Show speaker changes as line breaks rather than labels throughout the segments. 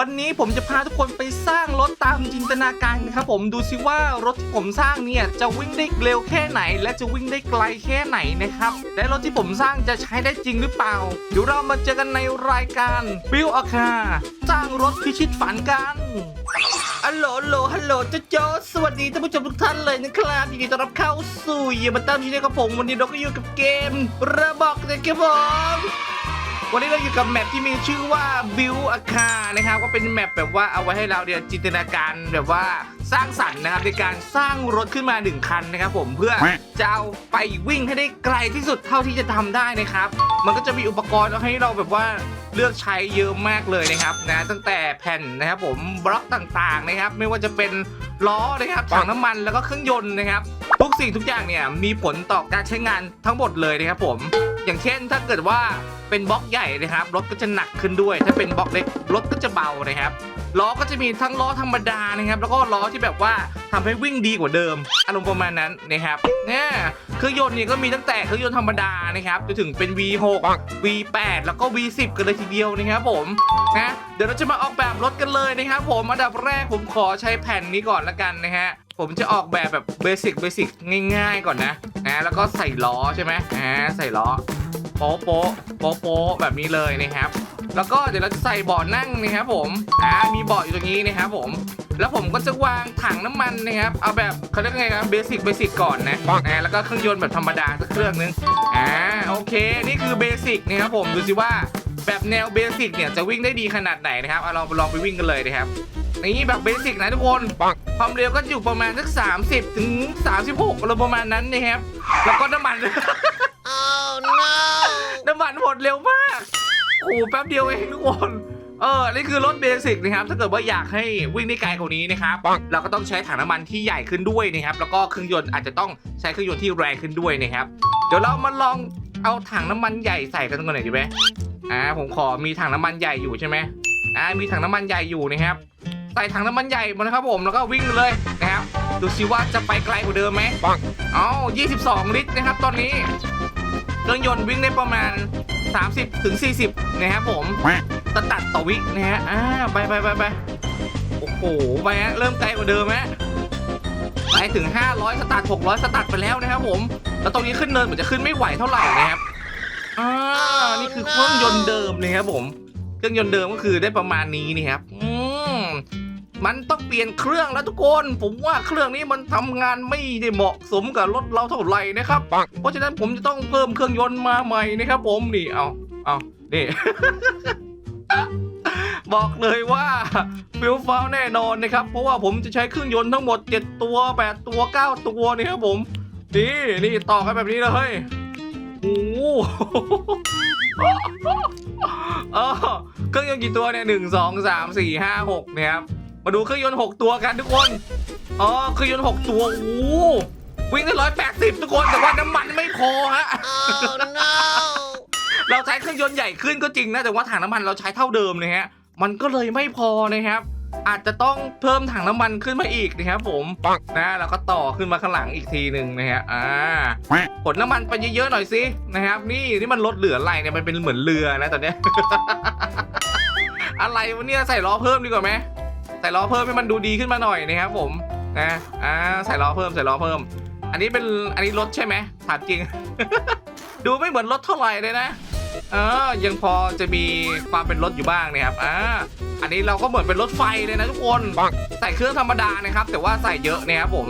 วันนี้ผมจะพาทุกคนไปสร้างรถตามจินตนาการนะครับผมดูซิว่ารถที่ผมสร้างเนี่ยจะวิ่งได้เร็วแค่ไหน และจะวิ่งได้ไกลแค่ไหนนะครับและรถที่ผมสร้างจะใช้ได้จริงหรือเปล่า เดี๋ยวเรามาเจอกันในรายการ Build a Car สร้างรถพิชิตฝันกันฮัลโหลฮัลโหลฮัลโหลเจ้าโจสวัสดีท่านผู้ชมทุกท่านเลยนะครับยินดีต้อนรับเข้าสู่เยี่ยมมาตามที่นี่กับผมวันนี้เราก็อยู่กับเกมระบอกนะครับผม วันนี้เราอยู่กับแมปที่มีชื่อว่า Build a Car นะครับก็เป็นแมปแบบว่าเอาไว้ให้เราเดียจินตนาการแบบว่าสร้างสรรค์นะครับในการสร้างรถขึ้นมาหนึ่งคันนะครับผมเพื่อจะเอาไปวิ่งให้ได้ไกลที่สุดเท่าที่จะทำได้นะครับ มันก็จะมีอุปกรณ์ให้เราแบบว่าเลือกใช้เยอะมากเลยนะครับนะตั้งแต่แผ่นนะครับผมบล็อกต่างๆนะครับ ไม่ว่าจะเป็นล้อนะครับถังน้ำมันแล้วก็เครื่องยนต์นะครับทุกสิ่งทุกอย่างเนี่ยมีผลต่อการใช้งานทั้งหมดเลยนะครับผม อย่างเช่นถ้าเกิดว่า เป็นบล็อกใหญ่นะครับรถก็จะหนักขึ้นด้วย ถ้าเป็นบล็อกเล็กรถก็จะเบานะครับล้อก็จะมีทั้งล้อธรรมดานะครับ แล้วก็ล้อที่แบบว่าทำให้วิ่งดีกว่าเดิม อารมณ์ประมาณนั้นนะครับเนี่ยเครื่องยนต์เนี่ยก็มีตั้งแต่เครื่องยนต์ธรรมดานะครับจนถึงเป็น V6 V8 แล้วก็ V10 กันเลยทีเดียวนะครับผมนะเดี๋ยวเราจะมาออกแบบรถกันเลยนะครับ ผมอันดับแรกผมขอใช้แผ่นนี้ก่อนละกันนะฮะผมจะออกแบบแบบเบสิกเบสิกง่าย ๆ ก่อนนะนะแล้วก็ใส่ล้อใช่ไหมอ่าใส่ล้อ โป๊ะโป๊ะโป๊ะโป๊ะแบบนี้เลยนะครับ แล้วก็เดี๋ยวเราจะใส่เบาะนั่งนะครับผมอ่ามีเบาะอยู่ตรงนี้นะครับผมแล้วผมก็จะวางถังน้ำมันนะครับ เอาแบบเขาเรียกไงครับเบสิกเบสิกก่อนนะนะแล้วก็เครื่องยนต์แบบธรรมดาสักเครื่องนึง อ่า โอเค นี่คือเบสิกนะครับผม ดูสิว่าแบบแนวเบสิกเนี่ยจะวิ่งได้ดีขนาดไหนนะครับ เอาเราลองไปวิ่งกันเลยนะครับ นี่แบบเบสิกนะทุกคน ความเร็วก็อยู่ประมาณสัก30 ถึง 36อะไรประมาณนั้นนะครับ แล้วก็น้ำมัน
Oh no!
น้ำมันหมดเร็วมากโอ้โหแป๊บเดียวเองทุกคนเออ นี่คือรถเบสิกนะครับ ถ้าเกิดว่าอยากให้วิ่งได้ไกลกว่านี้นะครับ เราก็ต้องใช้ถังน้ำมันที่ใหญ่ขึ้นด้วยนะครับ แล้วก็เครื่องยนต์อาจจะต้องใช้เครื่องยนต์ที่แรงขึ้นด้วยนะครับ เดี๋ยวเรามาลองเอาถังน้ำมันใหญ่ใส่กันก่อนหน่อยดีไหมอ่า ผมขอมีถังน้ำมันใหญ่อยู่ใช่ไหมอ่า มีถังน้ำมันใหญ่อยู่นะครับ ใส่ถังน้ำมันใหญ่มานะครับผม แล้วก็วิ่งเลยนะครับ ดูซิว่าจะไปไกลกว่าเดิมไหม
ปัง
อ๋อ22 ลิตรนะครับ ตอนนี้ เครื่องยนต์วิ่งได้ประมาณ 30ถึง40 นะครับผมสตัดต่อวินะฮะอ่าไปไปไปไปโอ้โหไปฮะเริ่มไกลกว่าเดิมฮะไปถึง 500 สตาร์ท600 สตาร์ทไปแล้วนะครับผม แล้วตรงนี้ขึ้นเนินเหมือนจะขึ้นไม่ไหวเท่าไหร่นะครับอ่านี่คือเครื่องยนต์เดิมนะครับผม เครื่องยนต์เดิมก็คือได้ประมาณนี้นี่ครับอ มันต้องเปลี่ยนเครื่องแล้วทุกคน ผมว่าเครื่องนี้มันทำงานไม่ได้เหมาะสมกับรถเราเท่าไหร่นะครับ เพราะฉะนั้นผมจะต้องเพิ่มเครื่องยนต์มาใหม่นะครับ ผมนี่เอาเอานี่บอกเลยว่าฟิลฟ้าวแน่นอนนะครับ เพราะว่าผมจะใช้เครื่องยนต์ทั้งหมด 7 ตัว 8 ตัว 9 ตัวนี่ครับผมนี่นี่ต่อกันแบบนี้เลยโอ้โออเครื่องยนต์กี่ตัวเนี่ยหนึ่งสองสามสี่ห้าหกเนี่ยครับ มาดูเครื่องยนต์หกตัวกันทุกคน อ๋อ เครื่องยนต์หกตัว โอ้โหวิ่งได้ร้อยแปดสิบทุกคน แต่ว่าน้ำมันไม่พอฮะ
Oh no!
เราใช้เครื่องยนต์ใหญ่ขึ้นก็จริงนะ แต่ว่าถังน้ำมันเราใช้เท่าเดิมนะฮะ มันก็เลยไม่พอนะครับ อาจจะต้องเพิ่มถังน้ำมันขึ้นมาอีกนะครับผม
ปัง
นะแล้วก็ต่อขึ้นมาข้างหลังอีกทีหนึ่งนะฮะ อ่าขนน้ำมันไปเยอะๆหน่อยสินะครับ นี่นี่มันรถเหลืออะไรเนี่ย มันเป็นเหมือนเรือนะตอนเนี้ย อะไรวะเนี่ยใส่ล้อเพิ่มดีกว่าไหม ใส่ล้อเพิ่มให้มันดูดีขึ้นมาหน่อยนะครับผมนะอ่าใส่ล้อเพิ่มใส่ล้อเพิ่ม อันนี้เป็นอันนี้รถใช่ไหมถามจริง ดูไม่เหมือนรถเท่าไหร่เลยนะเออยังพอจะมีความเป็นรถอยู่บ้างนะครับอ่าอันนี้เราก็เหมือนเป็นรถไฟเลยนะทุกคน
ปัง
ใส่เครื่องธรรมดานะครับ แต่ว่าใส่เยอะนะครับผม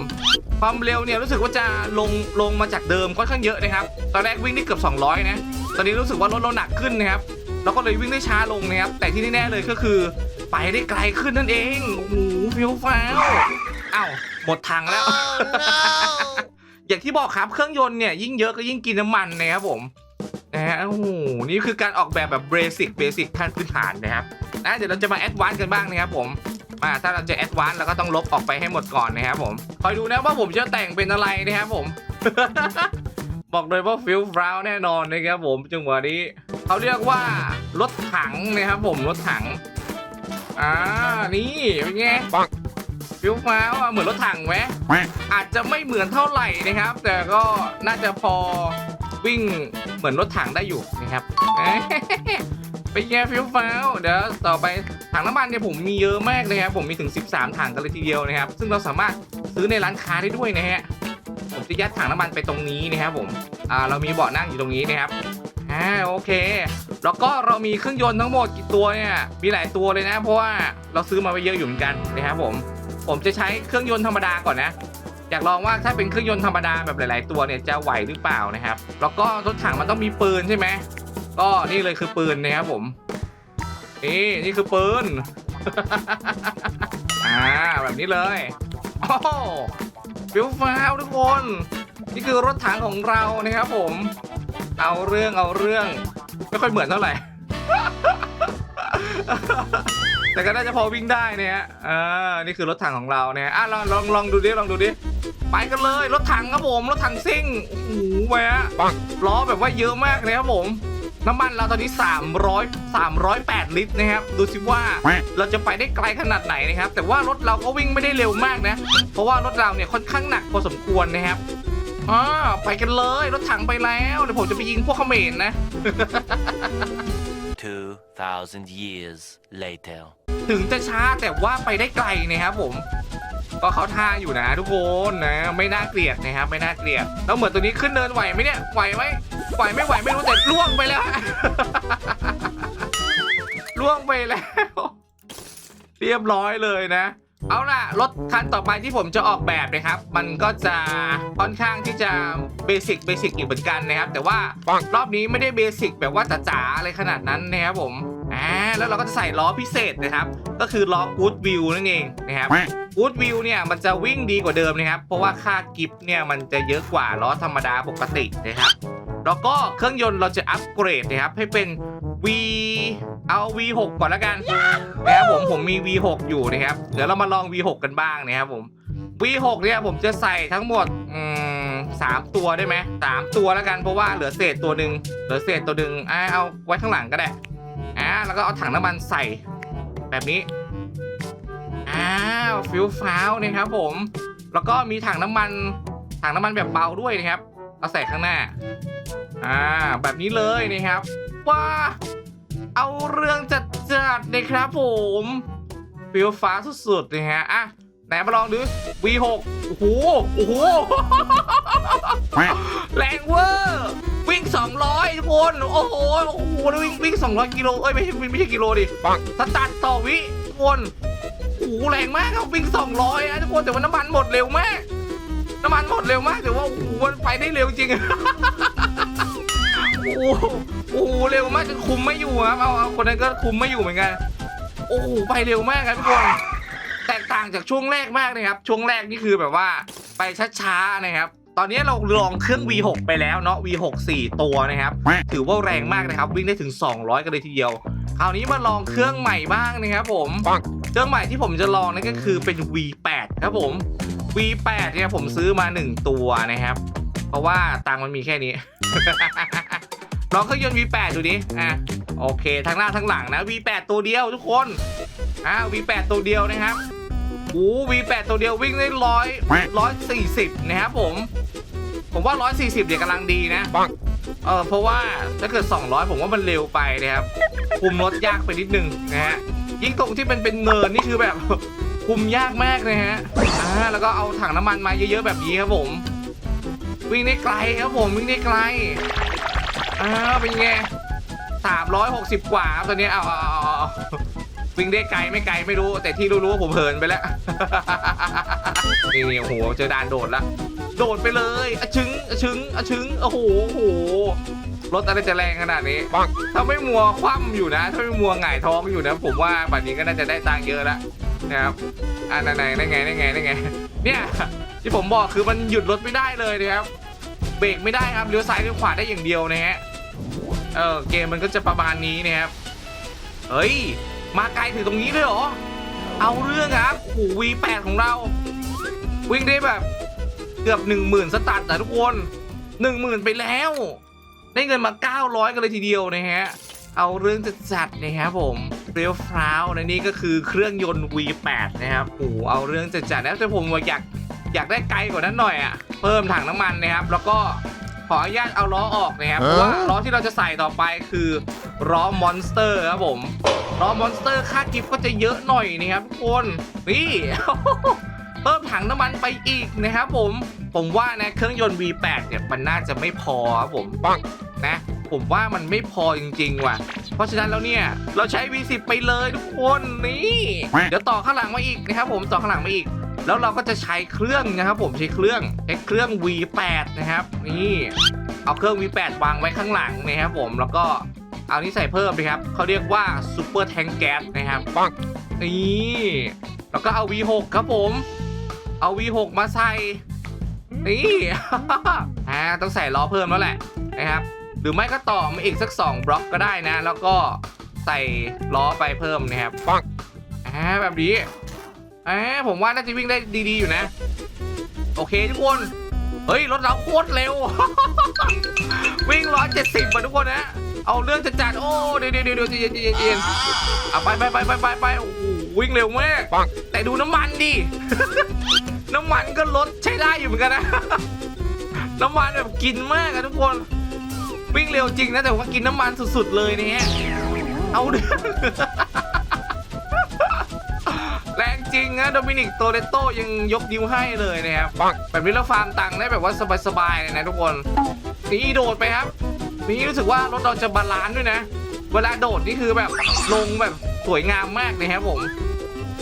ความเร็วเนี่ยรู้สึกว่าจะลงลงมาจากเดิมค่อนข้างเยอะนะครับ ตอนแรกวิ่งได้เกือบ 200 นะ ตอนนี้รู้สึกว่ารถเราหนักขึ้นนะครับแล้วก็เลยวิ่งได้ช้าลงนะครับแต่ที่แน่ๆเลยก็คือ ไปได้ไกลขึ้นนั่นเองโอ้โหฟิวฟ้าวอ้าวหมดทางแล้ว
Oh no!
อย่างที่บอกครับเครื่องยนต์เนี่ยยิ่งเยอะก็ยิ่งกินน้ำมันนะครับผมนะฮะโอ้โหนี่คือการออกแบบแบบเบสิกเบสิกขั้นพื้นฐานนะครับนะเดี๋ยวเราจะมาแอดวานซ์กันบ้างนะครับผมมาถ้าเราจะแอดวานซ์เราก็ต้องลบออกไปให้หมดก่อนนะครับผมคอยดูนะว่าผมจะแต่งเป็นอะไรนะครับผม บอกเลยว่าฟิลฟราวแน่นอนนะครับผมจังหวะนี้เขาเรียกว่ารถถังนะครับผมรถถัง อ่า นี่เป็นไง
ปัง
ฟิลฟราวอะเหมือนรถถังไหมอาจจะไม่เหมือนเท่าไหร่นะครับ แต่ก็น่าจะพอวิ่งเหมือนรถถังได้อยู่นะครับเอ้ยไปแย่ฟิวฟ้าวเดี๋ยวต่อไปถังน้ำมันเนี่ยผมมีเยอะมากเลยครับผมมีถึง 13 ถังกันเลยทีเดียวนะครับ ซึ่งเราสามารถซื้อในร้านค้าได้ด้วยนะฮะผมจะยัดถังน้ำมันไปตรงนี้นะครับผมอ่าเรามีเบาะนั่งอยู่ตรงนี้นะครับอ่าโอเค แล้วก็เรามีเครื่องยนต์ทั้งหมดกี่ตัวเนี่ยมีหลายตัวเลยนะ เพราะว่าเราซื้อมาไปเยอะอยู่เหมือนกันนะครับผมผมจะใช้เครื่องยนต์ธรรมดาก่อนนะอยากลองว่าถ้าเป็นเครื่องยนต์ธรรมดาแบบหลาย ๆ ตัวเนี่ยจะไหวหรือเปล่านะครับ แล้วก็รถถังมันต้องมีปืนใช่ไหมก็นี่เลยคือปืนนะครับผมนี่นี่คือปืนอ่าแบบนี้เลยโอ้ฟิวฟ้าวทุกคน นี่คือรถถังของเรานะครับผม เอาเรื่องเอาเรื่อง ไม่ค่อยเหมือนเท่าไหร่ แต่ก็น่าจะพอวิ่งได้เนี่ยฮะอ่านี่คือรถถังของเราเนี่ยอะลองลองลองดูดิลองดูดิไปกันเลยรถถังครับผมรถถังซิ่งโอ้โหแหวะ
ปัง
ล้อแบบว่าเยอะมากเลยครับผม น้ำมันเราตอนนี้ 300 308 ลิตรนะครับ ดูสิว่าเราจะไปได้ไกลขนาดไหนนะครับ แต่ว่ารถเราก็วิ่งไม่ได้เร็วมากนะ เพราะว่ารถเราเนี่ยค่อนข้างหนักพอสมควรนะครับ อ่าไปกันเลยรถถังไปแล้วเดี๋ยวผมจะไปยิงพวกเขมรนะ
2,000 years later.
ถึงจะช้าแต่ว่าไปได้ไกลนะครับผม ก็เขาท่าอยู่นะทุกคนนะ ไม่น่าเกลียดนะครับไม่น่าเกลียด แล้วเหมือนตัวนี้ขึ้นเนินไหวไหมเนี่ยไหวไหมไหวไม่ไหวไม่รู้แต่ล่วงไปแล้ว ล่วงไปแล้ว เรียบร้อยเลยนะ เอาล่ะรถคันต่อไปที่ผมจะออกแบบนะครับ มันก็จะค่อนข้างที่จะเบสิกเบสิกอยู่เหมือนกันนะครับ แต่ว่า
ปัง
รอบนี้ไม่ได้เบสิกแบบว่าจ๋าๆอะไรขนาดนั้นนะครับผมอ่าแล้วเราก็จะใส่ล้อพิเศษนะครับ ก็คือล้อ Good View นั่นเองนะครับ Good View เนี่ยมันจะวิ่งดีกว่าเดิมนะครับ เพราะว่าค่ากิฟต์เนี่ยมันจะเยอะกว่าล้อธรรมดาปกตินะครับแล้วก็เครื่องยนต์เราจะอัปเกรดนะครับให้เป็น V เอา V6 ก่อนแล้วกันนะครับผมผมมี V6 อยู่นะครับ เดี๋ยวเรามาลอง V6 กันบ้างนะครับผม V6 เนี่ยผมจะใส่ทั้งหมดอืมสามตัวได้ไหมสามตัวแล้วกันเพราะว่าเหลือเศษตัวหนึ่งเหลือเศษตัวหนึ่งอ่าเอาไว้ข้างหลังก็ได้อ่าแล้วก็เอาถังน้ำมันใส่แบบนี้อ้าวฟิวฟ้าวนะครับผม แล้วก็มีถังน้ำมันถังน้ำมันแบบเบาด้วยนะครับ เอาใส่ข้างหน้า อ่า แบบนี้เลยนะครับ ว้าเอาเรื่องจัดจัดๆเลยครับผมฟิลฟ้าสุดๆนะฮะอะไหนมาลองดู V6 โอ้โหโอ้โหแรงเวอร์วิ่ง 200 ทุกคน โอ้โหโอ้โหววิ่งวิ่ง 200 กิโลเอ้ยไม่ใช่ไม่ใช่กิโลดิ
ปัง
สตาร์ทต่อวิทุกคนโอ้โหแรงมากครับวิ่ง 200นะทุกคนแต่ว่าน้ำมันหมดเร็วมาก น้ำมันหมดเร็วมากแต่ว่าโอ้โหมันไปได้เร็วจริง โอ้โหโอ้โหเร็วมากจนคุมไม่อยู่ครับเอาเอาคนนั้นก็คุมไม่อยู่เหมือนกัน โอ้โหไปเร็วมากครับทุกคนแตกต่างจากช่วงแรกมากนะครับช่วงแรกนี่คือแบบว่าไปช้าๆนะครับ ตอนนี้เราลองเครื่อง V6 ไปแล้วเนาะ V6 4 ตัวนะครับ ถือว่าแรงมากนะครับ วิ่งได้ถึง 200 กันเลยทีเดียว คราวนี้มาลองเครื่องใหม่บ้างนะครับผมเครื่องใหม่ที่ผมจะลองนั่นก็คือเป็น V8 ครับผม V8 เนี่ยผมซื้อมา 1 ตัวนะครับ เพราะว่าตังมันมีแค่นี้ ลองเครื่องยนต์ V8 ดูดิอะโอเคทั้งหน้าทั้งหลังนะ V8 ตัวเดียวทุกคนอ่า V8 ตัวเดียวนะครับโอ้ V8 ตัวเดียววิ่งได้ร้อยร้อยสี่สิบนะครับผม ผมว่าร้อยสี่สิบเนี่ยกำลังดีนะ
ปัง
เออเพราะว่าถ้าเกิด 200 ผมว่ามันเร็วไปนะครับคุมรถยากไปนิดนึงนะฮะยิ่งตรงที่เป็นเป็นเนินนี่คือแบบคุมยากมากเลยฮะอ่าแล้วก็เอาถังน้ำมันมาเยอะๆแบบนี้ครับผม วิ่งได้ไกลครับผมวิ่งได้ไกล อ่าเป็นไง360กว่าครับตอนนี้เอาเอาเอาเอาวิ่งได้ไกลไม่ไกลไม่รู้ แต่ที่รู้ๆว่าผมเหินไปแล้ว นี่โอ้โหเจอด่านโดดแล้วโดดไปเลยอะชึงอะชึงอะชึงโอ้โหโอ้โหรถอะไรจะแรงขนาดนี้
ปัง
ถ้าไม่มัวคว่ำอยู่นะ ถ้าไม่มัวหงายท้องอยู่นะ ผมว่าบัดนี้ก็น่าจะได้ตังค์เยอะแล้วนะครับอ่าไหนไหนได้ไงได้ไงได้ไงเนี่ยที่ผมบอกคือมันหยุดรถไม่ได้เลยนะครับ เบรกไม่ได้ครับเลี้ยวซ้ายเลี้ยวขวาได้อย่างเดียวนะฮะเออเกมมันก็จะประมาณนี้นะครับเฮ้ยมาไกลถึงตรงนี้เลยเหรอเอาเรื่องครับโอ้โห V8 ของเรา วิ่งได้แบบเกือบ 1 0,000 สตาร์ทนะทุกคน 1 0,000 ไปแล้ว ได้เงินมา 900 กันเลยทีเดียวนะฮะ เอาเรื่องจะจัดนะครับผมเรียวฟราวนะนี่ก็คือเครื่องยนต์ V8 นะครับโอ้เอาเรื่องจะจัดแล้วแต่ผมอยากอยากได้ไกลกว่านั้นหน่อยอะ่ะ เพิ่มถังน้ำมันนะครับ แล้วก็ขออนุญาตเอาล้อออกนะครับเพราะว่าล้อที่เราจะใส่ต่อไปคือล้อมอนสเตอร์ครับผมล้อมอนสเตอร์ค่ากิฟต์ก็จะเยอะหน่อยนะครับทุกคนนี่เพิ่มถังน้ำมันไปอีกนะครับผมผมว่านะเครื่องยนต์ V8 เนี่ยมันน่าจะไม่พอครับผมปังนะผมว่ามันไม่พอจริงๆว่ะ เพราะฉะนั้นแล้วเนี่ย เราใช้ V10 ไปเลยทุกคนนี่ เดี๋ยวต่อข้างหลังมาอีกนะครับผมต่อข้างหลังมาอีก แล้วเราก็จะใช้เครื่องนะครับผมใช้เครื่องใช้เครื่อง V8 นะครับนี่เอาเครื่อง V8 วางไว้ข้างหลังนะครับผมแล้วก็เอานี้ใส่เพิ่มนะครับเขาเรียกว่าซูเปอร์แทงแก๊สนะครับปังนี่แล้วก็เอา V6 ครับผม เอา V6 มาใส่นี่อ่าต้องใส่ล้อเพิ่มแล้วแหละนะครับ หรือไม่ก็ต่อมาอีกสัก 2 บล็อกก็ได้นะ แล้วก็ใส่ล้อไปเพิ่มนะครับปังอ่าแบบนี้ อ่าผมว่าน่าจะวิ่งได้ดีๆอยู่นะ โอเคทุกคน เฮ้ย รถเราโคตรเร็ว วิ่ง170ป่ะทุกคนนะ เอาเรื่องจะจัดโอ้เดี๋ยวเดี๋ยวเดี๋ยวเย็นเย็นเย็นเอาไปไปไปไปไปไปโอ้โหวิ่งเร็วมากแต่ดูน้ำมันดิ น้ำมันก็ลดใช้ได้อยู่เหมือนกันนะ น้ำมันแบบกินมากอะทุกคน วิ่งเร็วจริงนะแต่ว่ากินน้ำมันสุดๆเลยเนี่ยเอาเรื่อง รงจริงนะโดมินิกโตเรโตยังยกนิ้วให้เลยนะครับแบบนี้เราฟาร์มตังค์ได้แบบว่าสบายๆเลยนะทุกคนนี่โดดไปครับนี่รู้สึกว่ารถเราจะบาลานซ์ด้วยนะ เวลาโดดนี่คือแบบลงแบบสวยงามมากนะครับผม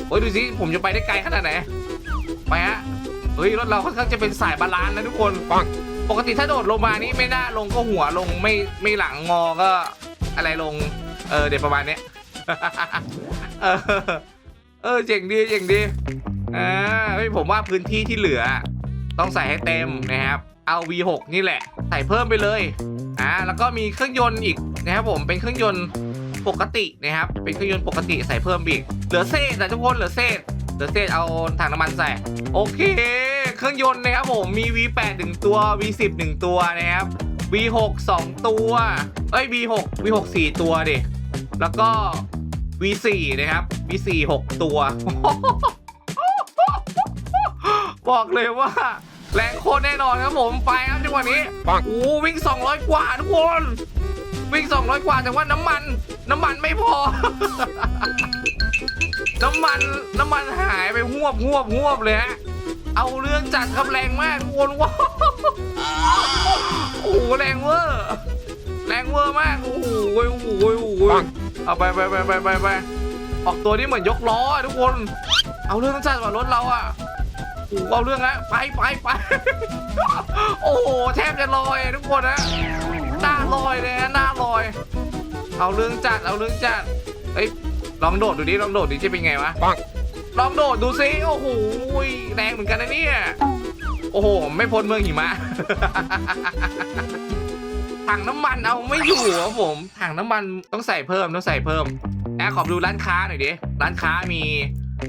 โอ้ยดูสิผมจะไปได้ไกลขนาดไหนไปฮะเฮ้ยรถเราค่อนข้างจะเป็นสายบาลานซ์นะทุกคนปังปกติถ้าโดดลงมานี่ไม่น่าลงก็หัวลงไม่ไม่หลังงอก็อะไรลง เออเดี๋ยวประมาณเนี้ย เออ เออเจ๋งดีเจ๋งดีอ่าเฮ้ยผมว่าพื้นที่ที่เหลือ ต้องใส่ให้เต็มนะครับ เอา V6 นี่แหละ ใส่เพิ่มไปเลยอ่าแล้วก็มีเครื่องยนต์อีกนะครับผมเป็นเครื่องยนต์ปกตินะครับ เป็นเครื่องยนต์ปกติใส่เพิ่มอีกเหลือเศษนะทุกคนเหลือเศษเหลือเศษเอาถังน้ำมันใส่ โอเค เครื่องยนต์นะครับผมมี V8 หนึ่งตัว V10 หนึ่งตัวนะครับ V6 2 ตัว เอ้ย V6 V6 4 ตัวดิแล้วก็ V4 นะครับ V4 6 ตัว บอกเลยว่า แรงโคตรแน่นอนครับผมไปครับจังหวะนี้โอ้วิ่ง 200 กว่าทุกคน วิ่ง 200 กว่าแต่ว่าน้ำมัน น้ำมันไม่พอ น้ำมันน้ำมันหายไปหวบหวบหวบเลยฮะเอาเรื่องจัดครับแรงมากทุกคนว้าวโอ้โหแรงเวอร์แรงเวอร์มากโอ้โหโอ้โหโอ้โห เอาไปไปไปไปไปไปออกตัวนี้เหมือนยกล้ออะทุกคน เอาเรื่องจัดว่ารถเราอะโอ้โหเอาเรื่องอะไปไปไปโอ้โหแทบจะลอยอะทุกคนนะหน้าลอยเลยนะหน้าลอย เอาเรื่องจัดเอาเรื่องจัดเอ้ยลองโดดดูดิลองโดดดิจะเป็นไงวะลองโดดดูซิโอ้โหแรงเหมือนกันนะเนี่ยโอ้โห ไม่พ้นเมืองหิมะ ถังน้ำมันเอาไม่อยู่ครับผมถังน้ำมันต้องใส่เพิ่มต้องใส่เพิ่มนะขอดูร้านค้าหน่อยดิร้านค้ามี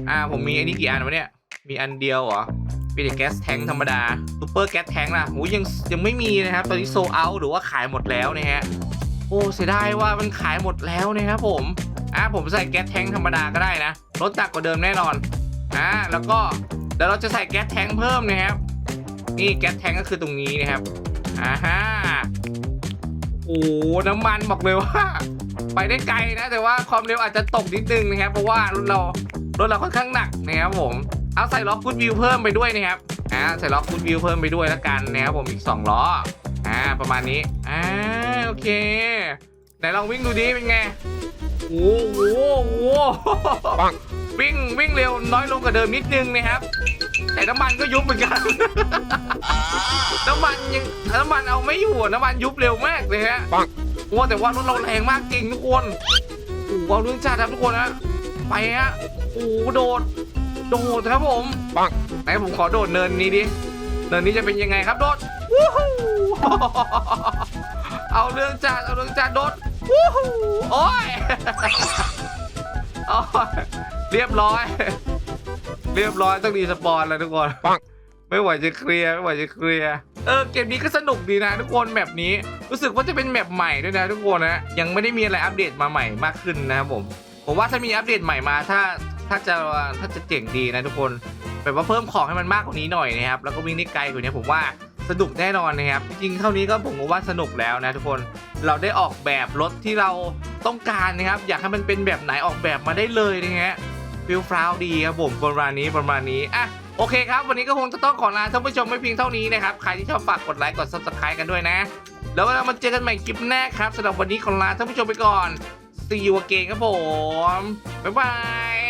อ่าผมมีอันนี้กี่อันวะเนี่ยมีอันเดียวเหรอมีแต่แก๊สแทงธรรมดาซูเปอร์แก๊สแทงล่ะโอ้ยังยังไม่มีนะครับตอนนี้โซเอาหรือว่าขายหมดแล้วนะฮะโอ้เสียดายว่ามันขายหมดแล้วนะครับผมอะผมใส่แก๊สแทงธรรมดาก็ได้นะลดหนักกว่าเดิมแน่นอนอ่าแล้วก็เดี๋ยวเราจะใส่แก๊สแทงเพิ่มนะครับนี่แก๊สแทงก็คือตรงนี้นะครับอ่าฮะ โอ้โหน้ำมันบอกเลยว่า ไปได้ไกลนะ แต่ว่าความเร็วอาจจะตกนิดนึงนะครับ เพราะว่ารถเรารถเราค่อนข้างหนักนะครับผมเอาใส่ล็อกฟุตวิวเพิ่มไปด้วยนะครับอ่าใส่ล็อกฟุตวิวเพิ่มไปด้วยแล้วกันนะครับผมอีก 2 ล้ออ่าประมาณนี้อ่าโอเคไหนลองวิ่งดูดิเป็นไงโอ้โหโอ้โหวิ่งวิ่งเร็วน้อยลงกว่าเดิมนิดนึงนะครับ แต่น้ำมันก็ยุบเหมือนกัน น้ำมันยังน้ำมันเอาไม่อยู่อะน้ำมันยุบเร็วมากเลยฮะโอ้แต่ว่ารถเราแรงมากจริงทุกคนโอ้โหเอาเรื่องจัดครับทุกคนฮะไปฮะโอ้โหโดด โดดครับผมปัง ไหนผมขอโดดเนินนี้ดิ เนินนี้จะเป็นยังไงครับโดดวู้ฮู้ เอาเรื่องจัดเอาเรื่องจัดโดดวู้ฮู้โอ้ย โอ้ยเรียบร้อย เรียบร้อยต้องดีสปอนแล้วทุกคนปังไม่ไหวจะเคลียร์ไม่ไหวจะเคลียร์เออเกมนี้ก็สนุกดีนะทุกคนแมปนี้รู้สึกว่าจะเป็นแมปใหม่ด้วยนะทุกคนนะยังไม่ได้มีอะไรอัปเดตมาใหม่มากขึ้นนะครับผมผมว่าถ้ามีอัปเดตใหม่มาถ้าถ้าจะถ้าจะเจ๋งดีนะทุกคนแบบว่าเพิ่มของให้มันมากกว่านี้หน่อยนะครับแล้วก็วิ่งได้ไกลกว่านี้ผมว่าสนุกแน่นอนนะครับจริงๆเท่านี้ก็ผมก็ว่าสนุกแล้วนะทุกคนเราได้ออกแบบรถที่เราต้องการนะครับ อยากให้มันเป็นแบบไหนออกแบบมาได้เลยนะฮะ ฟิลฟราวดีครับผมประมาณนี้ประมาณนี้อะโอเคครับ วันนี้ก็คงจะต้องขอลาท่านผู้ชมไม่เพียงเท่านี้นะครับ ใครที่ชอบฝากกดไลค์กด subscribe กันด้วยนะ แล้วเรามาเจอกันใหม่คลิปหน้าครับสำหรับวันนี้ขอลาท่านผู้ชมไปก่อน see you again ครับผม บ๊ายบาย